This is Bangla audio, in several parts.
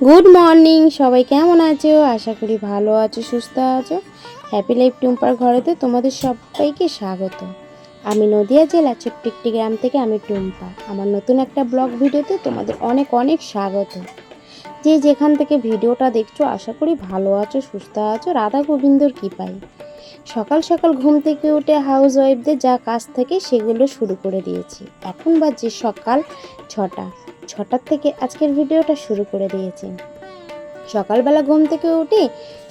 গুড মর্নিং সবাই কেমন আছো? আশা করি ভালো আছো, সুস্থ আছো। হ্যাপি লাইফ টুম্পার ঘরেতে তোমাদের সবাইকে স্বাগত। আমি নদিয়া জেলা ছোট্ট একটি গ্রাম থেকে আমি টুম্পা। আমার নতুন একটা ব্লগ ভিডিওতে তোমাদের অনেক অনেক স্বাগত। যে যেখান থেকে ভিডিওটা দেখছ, আশা করি ভালো আছো, সুস্থ আছো, রাধা গোবিন্দর কৃপায়। সকাল সকাল ঘুম থেকে উঠে হাউস ওয়াইফদের যা কাজ থাকে সেগুলো শুরু করে দিয়েছি। এখন বাজে সকাল ছটা। ছটার থেকে আজকের ভিডিওটা শুরু করে দিয়েছি। সকালবেলা ঘুম থেকে উঠে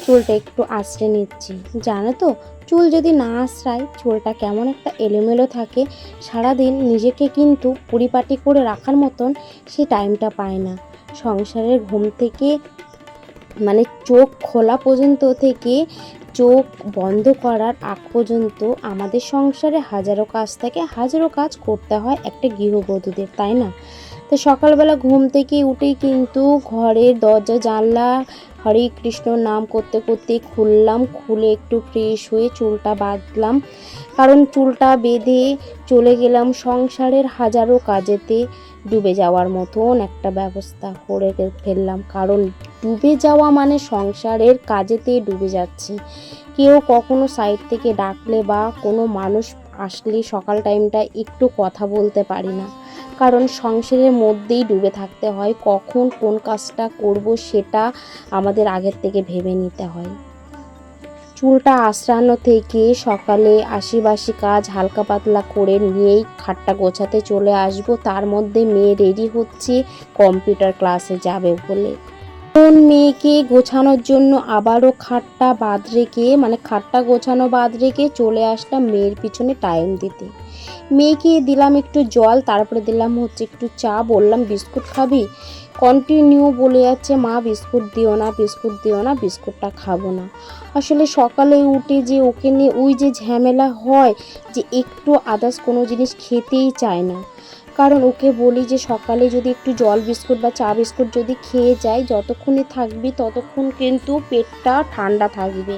চুলটা একটু আঁচড়ে নিচ্ছি। জানো তো, চুল যদি না আঁচড়ায়, চুলটা কেমন একটা এলোমেলো থাকে। সারাদিন নিজেকে কিন্তু পরিপাটি করে রাখার মতন সে টাইমটা পায় না। সংসারের ঘুম থেকে মানে চোখ খোলা পর্যন্ত থেকে চোখ বন্ধ করার আগ পর্যন্ত আমাদের সংসারে হাজারো কাজ থাকে। হাজারো কাজ করতে হয় একটা গৃহবধূদের, তাই না? তো সকালবেলা ঘুম থেকে উঠেই কিন্তু ঘরের দরজা, জানলা, হরে কৃষ্ণ নাম করতে করতে খুললাম, খুলে একটু ফ্রেশ হয়ে চুলটা বাঁধলাম। কারণ চুলটা বেঁধে চলে গেলাম সংসারের হাজারো কাজেতে ডুবে যাওয়ার মতন একটা ব্যবস্থা করে ফেললাম। কারণ ডুবে যাওয়া মানে সংসারের কাজেতে ডুবে যাচ্ছি। কেউ কখনো সাইড থেকে ডাকলে বা কোনো মানুষ আসলে সকাল টাইমটা একটু কথা বলতে পারি না। কারণ সংসারের মধ্যেই ডুবে থাকতে হয়, কখন কোন কাজটা করব সেটা আমাদের আগের থেকে ভেবে নিতে হয়। চুলটা আশ্রানো থেকে সকালে আশিবাসি কাজ হালকা পাতলা করে নিয়েই খাটটা গোছাতে চলে আসব। তার মধ্যে মেয়ে রেডি হচ্ছে, কম্পিউটার ক্লাসে যাবে বলে। কোন মেয়েকে গোছানোর জন্য আবারও খাটটা বাদ রেখে মানে খাটটা গোছানো বাদ রেখে চলে আসলাম মেয়ের পিছনে টাইম দিতে। মেয়েকে দিলাম একটু জল, তারপরে দিলাম হচ্ছে একটু চা, বললাম, বিস্কুট খাবি? কন্টিনিউ বলে যাচ্ছে, মা, বিস্কুট দিও না, বিস্কুট দিও না, বিস্কুটটা খাব না। আসলে সকালে উঠে যে ওকে নিয়ে ওই যে ঝামেলা হয় যে একটু আদার্স কোনো জিনিস খেতেই চায় না। কারণ ওকে বলি যে সকালে যদি একটু জল বিস্কুট বা চা বিস্কুট যদি খেয়ে যায়, যতক্ষণে থাকবি ততক্ষণ কিন্তু পেটটা ঠান্ডা থাকবে।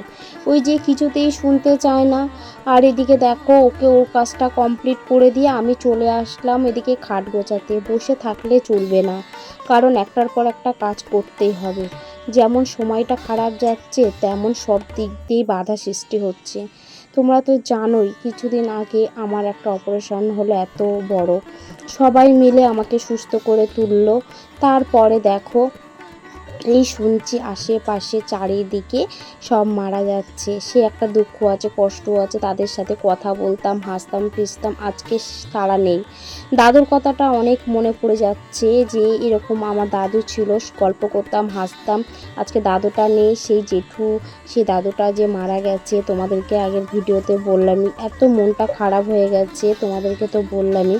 ওই যে কিছুতেই শুনতে চায় না। আর এদিকে দেখো, ওকে ওর কাজটা কমপ্লিট করে দিয়ে আমি চলে আসলাম এদিকে খাট গোছাতে। বসে থাকলে চলবে না, কারণ একটার পর একটা কাজ করতেই হবে। যেমন সময়টা খারাপ যাচ্ছে, তেমন সব দিক দিয়েই বাধা সৃষ্টি হচ্ছে। তোমরা তো জানোই, কিছুদিন আগে আমার একটা অপারেশন হলো এত বড়। সবাই মিলে আমাকে সুস্থ করে তুললো। তারপরে দেখো এই শুনছি আশেপাশে চারিদিকে সব মারা যাচ্ছে। সে একটা দুঃখ আছে, কষ্ট আছে, তাদের সাথে কথা বলতাম, হাসতাম ফিসতাম আজকে তারা নেই। দাদুর কথাটা অনেক মনে পড়ে যাচ্ছে যে, এরকম আমার দাদু ছিল, গল্প করতাম, হাসতাম, আজকে দাদুটা নেই, সেই জেঠু, সেই দাদুটা যে মারা গেছে, তোমাদেরকে আগের ভিডিওতে বললামই, এত মনটা খারাপ হয়ে গেছে, তোমাদেরকে তো বললামই।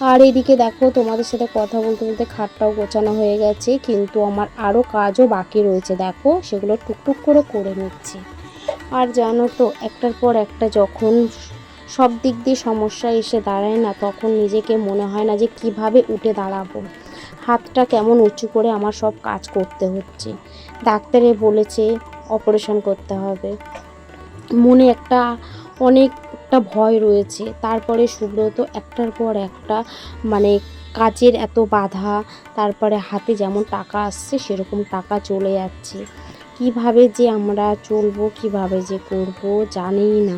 আর এদিকে দেখো, তোমাদের সাথে কথা বলতে বলতে খাটটাও গোছানো হয়ে গেছে, কিন্তু আমার আরও কাজও বাকি রয়েছে, দেখো, সেগুলো টুকটুক করে করে নিচ্ছি। আর জানো তো, একটার পর একটা যখন সব দিক দিয়ে সমস্যা এসে দাঁড়ায় না, তখন নিজেকে মনে হয় না যে কীভাবে উঠে দাঁড়াবো। হাতটা কেমন উঁচু করে আমার সব কাজ করতে হচ্ছে। ডাক্তারে বলেছে, অপারেশন করতে হবে। মনে একটা অনেক একটা ভয় রয়েছে। তারপরে সুব্রত একটার পর একটা মানে কাজের এত বাধা, তারপরে হাতে যেমন টাকা আসছে সেরকম টাকা চলে যাচ্ছে। কীভাবে যে আমরা চলবো, কীভাবে যে করব জানিই না।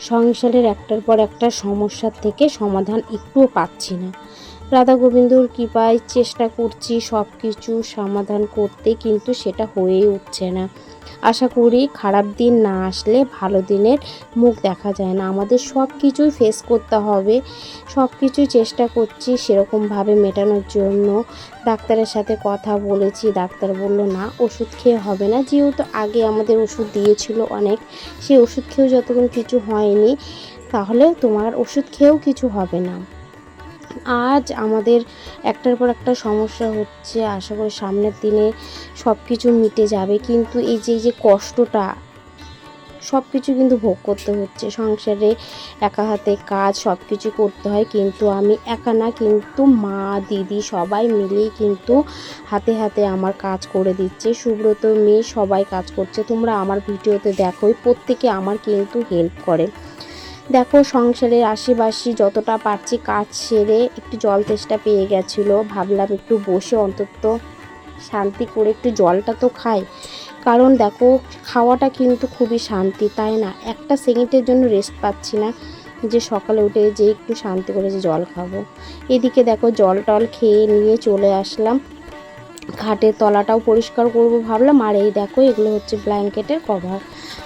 সংসারের একটার পর একটা সমস্যার থেকে সমাধান একটুও পাচ্ছি না। রাধা গোবিন্দর কৃপায় চেষ্টা করছি সব কিছু সমাধান করতে, কিন্তু সেটা হয়েই উঠছে না। আশা করি খারাপ দিন না আসলে ভালো দিনের মুখ দেখা যায় না। আমাদের সব কিছুই ফেস করতে হবে। সব কিছুই চেষ্টা করছি সেরকমভাবে মেটানোর জন্য। ডাক্তারের সাথে কথা বলেছি, ডাক্তার বলল, না, ওষুধ খেয়ে হবে না। যেহেতু আগে আমাদের ওষুধ দিয়েছিল অনেক, সেই ওষুধ খেয়েও যতক্ষণ কিছু হয়নি, তাহলে তোমার ওষুধ খেয়েও কিছু হবে না। আজ আমাদের একটার পর একটা সমস্যা হচ্ছে। আশা করি সামনের দিনে সব কিছু মিটে যাবে। কিন্তু এই যে যে কষ্টটা সব কিছু কিন্তু ভোগ করতে হচ্ছে। সংসারে একা হাতে কাজ সব কিছু করতে হয়। কিন্তু আমি একা না, কিন্তু মা, দিদি সবাই মিলেই কিন্তু হাতে হাতে আমার কাজ করে দিচ্ছে। সুব্রত মেয়ে সবাই কাজ করছে। তোমরা আমার ভিডিওতে দেখোই, প্রত্যেকে আমার কিন্তু হেল্প করে। দেখো, সংসারের আশেপাশে যতটা পারছি কাজ সেরে একটু জল তেষ্টা পেয়ে গেছিল। ভাবলাম একটু বসে অন্তত শান্তি করে একটু জলটা তো খাই। কারণ দেখো, খাওয়াটা কিন্তু খুবই শান্তি, তাই না? একটা সেকেন্ডের জন্য রেস্ট পাচ্ছি না যে সকালে উঠে যে একটু শান্তি করে যে জল খাব। এদিকে দেখো, জল টল খেয়ে নিয়ে চলে আসলাম। খাটের তলাটাও পরিষ্কার করব ভাবলাম। আর এই দেখো, এগুলো হচ্ছে ব্ল্যাঙ্কেটের কভার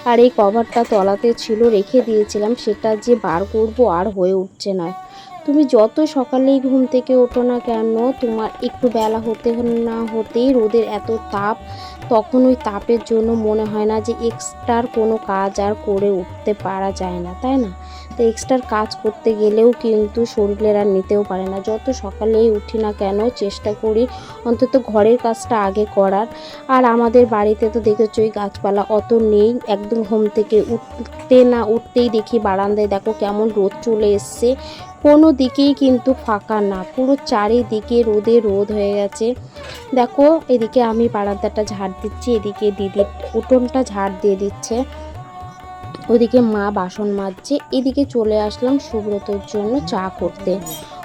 আর এই কভারটা তলাতে ছিল, রেখে দিয়েছিলাম, সেটা যে বার করব আর হয়ে উঠছে না। তুমি যত সকালেই ঘুম থেকে ওঠো না কেন, তোমার একটু বেলা হতে না হতেই রোদের এত তাপ, তখন ওই তাপের জন্য মনে হয় না যে এক্সট্রার কোনো কাজ আর করে উঠতে পারা যায় না, তাই না? তো এক্সট্রার কাজ করতে গেলেও কিন্তু শরীরের আর নিতেও পারে না। যত সকালেই উঠি না কেন, চেষ্টা করি অন্তত ঘরের কাজটা আগে করার। আর আমাদের বাড়িতে তো দেখেছ দেখেছোই গাছপালা অত নেই, একদম ঘুম থেকে উঠতে না উঠতেই দেখি বারান্দায় দেখো কেমন রোদ চলে এসছে। কোনো দিকেই কিন্তু ফাঁকা না, পুরো চারিদিকে রোদে রোদ হয়ে গেছে। দেখো, এদিকে আমি বারান্দাটা ঝাড় দিচ্ছি, এদিকে দিদি উঠোনটা ঝাড় দিয়ে দিচ্ছে। ওদিকে মা বাসন মাজছে, এদিকে চলে আসলাম সুব্রতর জন্য চা করতে।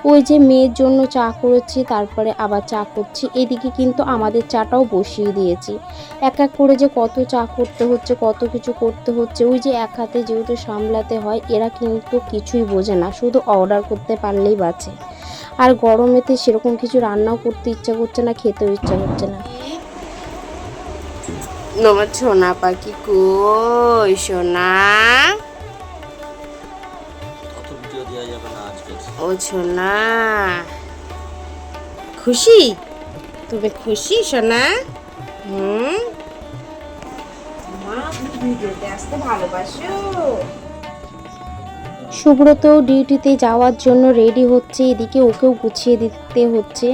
ওই যে মেয়ের জন্য চা করেছি, তারপরে আবার চা করছি, এদিকে কিন্তু আমাদের চাটাও বসিয়ে দিয়েছি। এক এক করে যে কত চা করতে হচ্ছে, কত কিছু করতে হচ্ছে, ওই যে এক হাতে যেহেতু সামলাতে হয়, এরা কিন্তু কিছুই বোঝে না, শুধু অর্ডার করতে পারলেই বাঁচে। আর গরমেতে সেরকম কিছু রান্নাও করতে ইচ্ছা করছে না, খেতেও ইচ্ছা করছে না। তোমার সোনা পাখি কই সোনা অত ভিডিও দেওয়া যাবে না আজকে ও সোনা খুশি তুমি খুশি সোনা হুম সুব্রত ডিউটিতে যাওয়ার জন্য রেডি হচ্ছে এদিকে ওকেও গুছিয়ে দিতে হচ্ছে।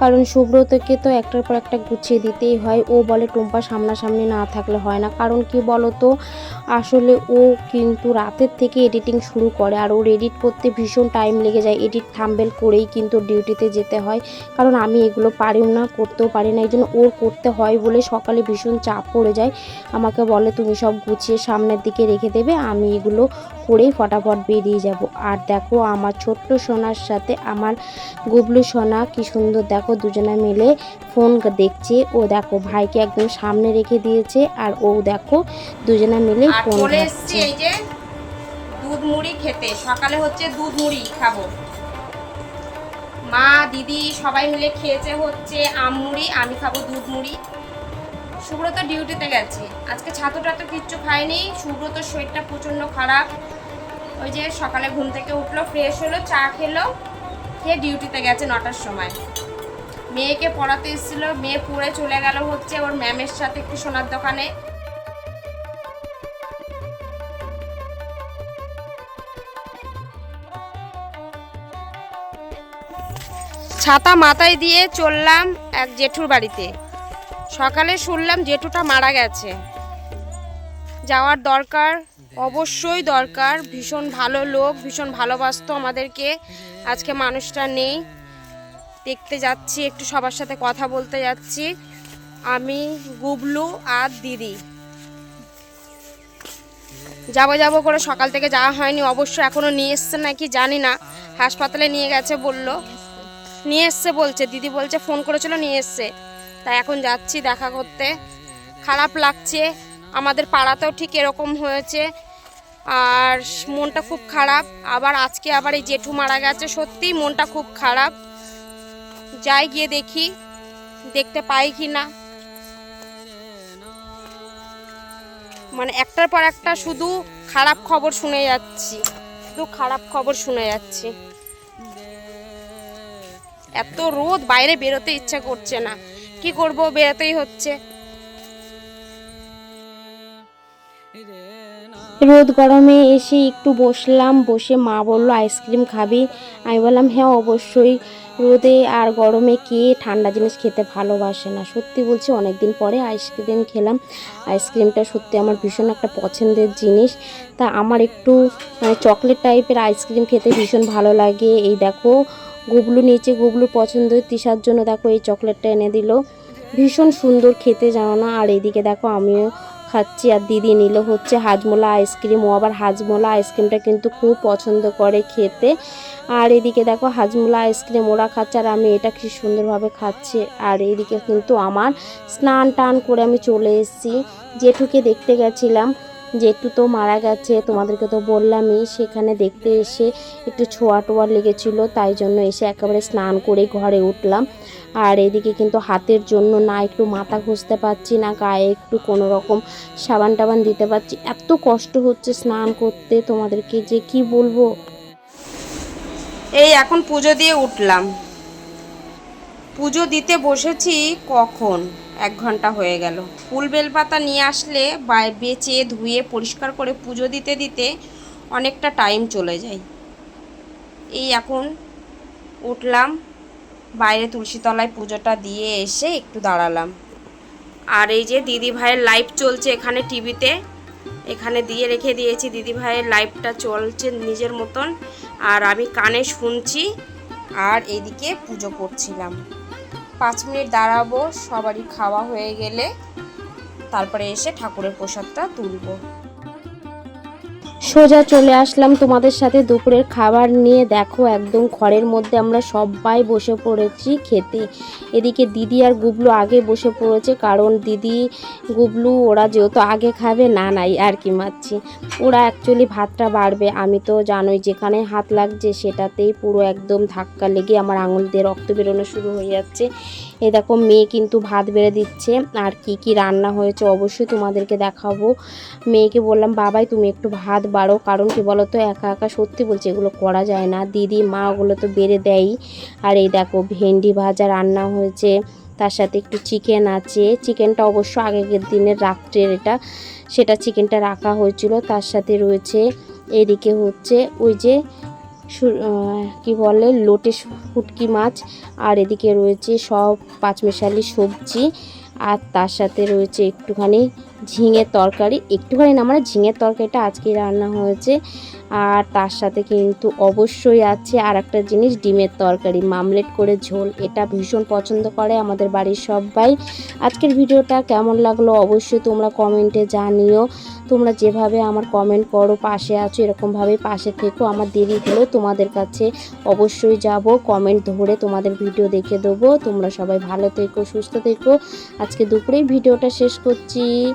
কারণ সুব্রতকে তো একটার পর একটা গুছিয়ে দিতেই হয়। ও বলে, টুম্পা, সামনাসামনি না থাকলে হয় না। কারণ কি বলতো, আসলে ও কিন্তু রাতের থেকে এডিটিং শুরু করে আর ওর এডিট করতে ভীষণ টাইম লেগে যায়। এডিট থাম্বেল করেই কিন্তু ডিউটিতে যেতে হয়। কারণ আমি এগুলো পারিও না, করতেও পারি না। এই জন্য ওর করতে হয় বলে সকালে ভীষণ চাপ পড়ে যায়। আমাকে বলে, তুমি সব গুছিয়ে সামনের দিকে রেখে দেবে, আমি এগুলো করেই ফটাফট বেরিয়ে যাব। আর দেখো, আমার ছোট্ট সোনার সাথে আমার গুবলু সোনা কি সুন্দর দেখো দুজনে মিলে ফোন দেখছে। ও দেখো ভাইকে একদম সামনে রেখে দিয়েছে আর ও দেখো দুজনে মিলে ফোন চলে ঘাঁটছে। এই যে দুধ মুড়ি খেতে। সকালে হচ্ছে দুধ মুড়ি খাব। মা দিদি সবাই মিলে খেয়েছে হচ্ছে আম মুড়ি আমি খাব দুধ মুড়ি। সুব্রত ডিউটিতে গেছে। আজকে ছাতুটা তো কিচ্ছু খায়নি। সুব্রতর শরীরটা প্রচণ্ড খারাপ। ওই যে সকালে ঘুম থেকে উঠল ফ্রেশ হলো চা খেলো খেয়ে ডিউটিতে গেছে নটার সময়। মেয়েকে পড়াতে এসেছিল, মেয়ে পড়ে চলে গেল হচ্ছে ওর ম্যামের সাথে একটু সোনার দোকানে। ছাতা মাথায় দিয়ে চললাম এক জেঠুর বাড়িতে। সকালে শুনলাম জেঠুটা মারা গেছে। যাওয়ার দরকার, অবশ্যই দরকার। ভীষণ ভালো লোক, ভীষণ ভালোবাসতো আমাদেরকে। আজকে মানুষটা নেই। দেখতে যাচ্ছি, একটু সবার সাথে কথা বলতে যাচ্ছি। আমি, গুবলু আর দিদি। যাব যাব করে সকাল থেকে যাওয়া হয়নি, অবশ্য এখনও নিয়ে এসছে নাকি জানি না। হাসপাতালে নিয়ে গেছে বলল। নিয়ে এসছে বলছে, দিদি বলছে ফোন করেছিল নিয়ে এসছে। তাই এখন যাচ্ছি দেখা করতে। খারাপ লাগছে, আমাদের পাড়াতেও ঠিক এরকম হয়েছে। আর মনটা খুব খারাপ, আবার আজকে আবার এই জেঠু মারা গেছে, সত্যিই মনটা খুব খারাপ। যাই গিয়ে দেখি, দেখতে পাই কি না। মানে একটার পর একটা শুধু খারাপ খবর শুনে যাচ্ছি, শুধু খারাপ খবর শুনে যাচ্ছি। এত রোদ, বাইরে বেরোতে ইচ্ছা করছে না। কি করব, বেরোতেই হচ্ছে। রোদ গরমে এসে একটু বসলাম, বসে মা বলল, আইসক্রিম খাবি? আমি বললাম হ্যাঁ অবশ্যই। রোদে আর গরমে কে ঠান্ডা জিনিস খেতে ভালোবাসে না? সত্যি বলছি অনেক দিন পরে আইসক্রিম খেলাম। আইসক্রিমটা সত্যি আমার ভীষণ একটা পছন্দের জিনিস। তা আমার একটু মানে চকলেট টাইপের আইসক্রিম খেতে ভীষণ ভালো লাগে। এই দেখো, গুবলু নিচে গুবলুর পছন্দের তিসার জন্য দেখো এই চকলেটটা এনে দিল। ভীষণ সুন্দর খেতে জানো না? আর এইদিকে দেখো আমিও খাচ্ছি আর দিদি নিল হচ্ছে হাজমোলা আইসক্রিম। ও আবার হাজমোলা আইসক্রিমটা কিন্তু খুব পছন্দ করে খেতে। আর এদিকে দেখো হাজমোলা আইসক্রিম ওরা খাচ্ছে আর আমি এটা কি সুন্দরভাবে খাচ্ছি। আর এদিকে কিন্তু আমার স্নান টান করে আমি চলে এসেছি। জেঠুকে দেখতে গেছিলাম। জেঠু তো মারা গেছে, তোমাদেরকে তো বললামই, সেখানে দেখতে এসে একটু ছোঁয়া টোয়া লেগেছিলো, তাই জন্য এসে একেবারে স্নান করে ঘরে উঠলাম। আর এদিকে কিন্তু হাতের জন্য না একটু মাথা ঘষতে পারছি না, গায়ে একটু কোনো রকম সাবান টাবান দিতে পারছি। এত কষ্ট হচ্ছে স্নান করতে, তোমাদেরকে যে কি বলব? এই এখন পুজো দিয়ে উঠলাম। পুজো দিতে বসেছি কখন? এক ঘণ্টা হয়ে গেল। ফুল বেলপাতা নিয়ে আসলে বেচে, ধুয়ে, পরিষ্কার করে পুজো দিতে দিতে অনেকটা টাইম চলে যায়। এই এখন উঠলাম, বাইরে তুলসীতলায় পুজোটা দিয়ে এসে একটু দাঁড়ালাম। আর এই যে দিদি ভাইয়ের লাইভ চলছে এখানে টিভিতে এখানে দিয়ে রেখে দিয়েছি দিদি ভাইয়ের লাইভটা চলছে নিজের মতন। আর আমি কানে শুনছি, আর এদিকে পুজো করছিলাম। পাঁচ মিনিট দাঁড়াবো সবারই খাওয়া হয়ে গেলে তারপরে এসে ঠাকুরের প্রসাদটা তুলবো। সোজা চলে আসলাম তোমাদের সাথে দুপুরের খাবার নিয়ে। দেখো, একদম ঘরের মধ্যে আমরা সবাই বসে পড়েছি খেতে। এদিকে দিদি আর গুবলু আগে বসে পড়েছে, কারণ দিদি, গুবলু, ওরা যেহেতু আগে খাবে, না, নাই, আর কি মারছি। ওরা অ্যাকচুয়ালি ভাতটা বাড়বে, আমি তো জানোই, যেখানে হাত লাগছে সেটাতেই পুরো একদম ধাক্কা লেগে আমার আঙুল দিয়ে রক্ত বেরোনো শুরু হয়ে যাচ্ছে। এ দেখো, মেয়ে কিন্তু ভাত বেড়ে দিচ্ছে, আর কি কি রান্না হয়েছে অবশ্যই তোমাদেরকে দেখাবো। মেয়েকে বললাম, বাবাই, তুমি একটু ভাত বাড়ো কারণ কি বলো তো একা একা সত্যি বলছি এগুলো করা যায় না। দিদি, মা ওগুলো তো বেড়ে দেয়ই। আর এই দেখো, ভেন্ডি ভাজা রান্না হয়েছে। তার সাথে একটু চিকেন আছে। চিকেনটা অবশ্য আগের দিনের রাত্রের এটা। সেটা চিকেনটা রাখা হয়েছিল। তার সাথে রয়েছে, এদিকে হচ্ছে ওই যে কি বলে, লোটে ফুটকি মাছ। আর এদিকে রয়েছে সব পাঁচমিশালি সবজি। আর তার সাথে রয়েছে একটুখানি ঝিঙের তরকারি, একটুখানি না মানে ঝিঙের তরকারিটা আজকে রান্না হয়েছে। আর তার সাথে কিন্তু অবশ্যই আছে আর একটা জিনিস, ডিমের তরকারি, মামলেট করে ঝোল। এটা ভীষণ পছন্দ করে আমাদের বাড়ির সবাই। আজকের ভিডিওটা কেমন লাগল অবশ্যই তোমরা কমেন্টে জানিও। তোমরা যেভাবে আমার কমেন্ট করো, পাশে আছো এরকমভাবে পাশে থেকো। আমার দেরি হলেও তোমাদের কাছে অবশ্যই যাব। কমেন্ট ধরে তোমাদের ভিডিও দেখে দেবো। তোমরা সবাই ভালো থেকো, সুস্থ থেকো। আজকে দুপুরেই ভিডিওটা শেষ করছি।